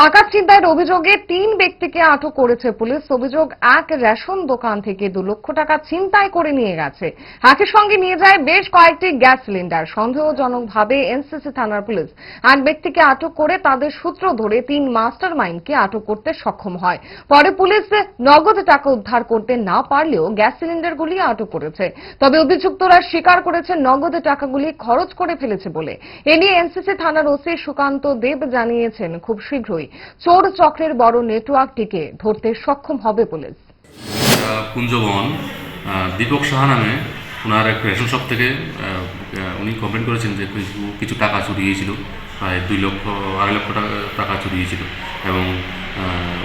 টাকা ছিনতাইয়ের অভিযোগে তিন ব্যক্তিকে আটক করেছে পুলিশ। অভিযোগ, এক রেশন দোকান থেকে দু লক্ষ টাকা ছিনতাই করে নিয়ে গেছে। একই সঙ্গে নিয়ে যায় বেশ কয়েকটি গ্যাস সিলিন্ডার। সন্দেহজনকভাবে এনসিসি থানার পুলিশ এক ব্যক্তিকে আটক করে তাদের সূত্র ধরে তিন মাস্টার মাইন্ডকে আটক করতে সক্ষম হয়। পরে পুলিশ নগদ টাকা উদ্ধার করতে না পারলেও গ্যাস সিলিন্ডারগুলি আটক করেছে। তবে অভিযুক্তরা স্বীকার করেছে নগদ টাকাগুলি খরচ করে ফেলেছে বলে। এ নিয়ে এনসিসি থানার ওসি সুকান্ত দেব জানিয়েছেন, খুব শীঘ্রই। চোর চক্রের বড় নেটওয়ার্কটিকে ধরতে সক্ষম হবে পুলিশ। কুঞ্জবন দীপক সাহা নামে ওনার এক রেশন শপ থেকে উনি কমপ্লেন করেছেন যে কিছু টাকা চুরি গিয়েছিল প্রায় দুই লক্ষ, আড়াই লক্ষ টাকা চুরি গিয়েছিল এবং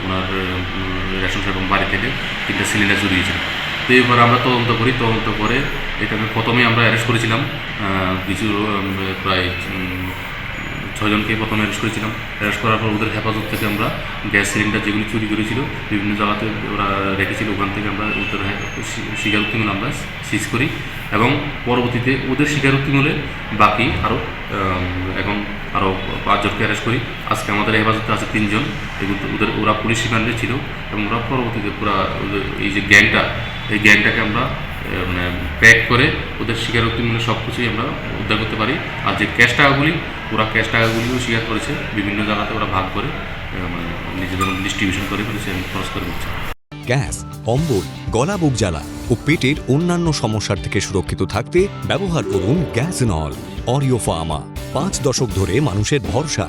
ওনার রেশন শপ বাড়ি থেকে তিনটা সিলিন্ডার চুরি গিয়েছিল তো এবার আমরা তদন্ত করি, তদন্ত করে এটাকে প্রথমে আমরা অ্যারেস্ট করেছিলাম। কিছু প্রায় ছজনকে প্রথমে অ্যারেস্ট করেছিলাম। অ্যারেস্ট করার পর ওদের হেফাজত থেকে আমরা গ্যাস সিলিন্ডার যেগুলি চুরি করেছিল, বিভিন্ন জায়গাতে ওরা রেখেছিল, ওখান থেকে আমরা ওদের স্বীকারোক্তিমূল আমরা সিজ করি এবং পরবর্তীতে ওদের স্বীকারোক্তিমূলে বাকি আরও এখন আরও পাঁচজনকে অ্যারেস্ট করি। আজকে আমাদের হেফাজতে আছে তিনজন। এগুলো ওদের, ওরা পুলিশ রিমান্ডে ছিল এবং ওরা পরবর্তীতে পুরা এই যে গ্যাংটা, এই গ্যাংটাকে আমরা প্যাক করে ওদের স্বীকারোক্তিমূল্যে সব কিছুই আমরা উদ্ধার করতে পারি। আর যে ক্যাশ টাকাগুলি, ওরা ক্যাশ টাকাগুলিও স্বীকার করেছে। বিভিন্ন জায়গাতে ওরা ভাগ করে মানে নিজেদের ডিস্ট্রিবিউশন করে ফেলেছে খরচ করে দিচ্ছে। গ্যাস অম্বল গলা বুক জ্বালা ও পেটের অন্যান্য সমস্যার থেকে সুরক্ষিত থাকতে ব্যবহার করুন গ্যাস নল, অরিও ফার্মা। পাঁচ দশক ধরে মানুষের ভরসা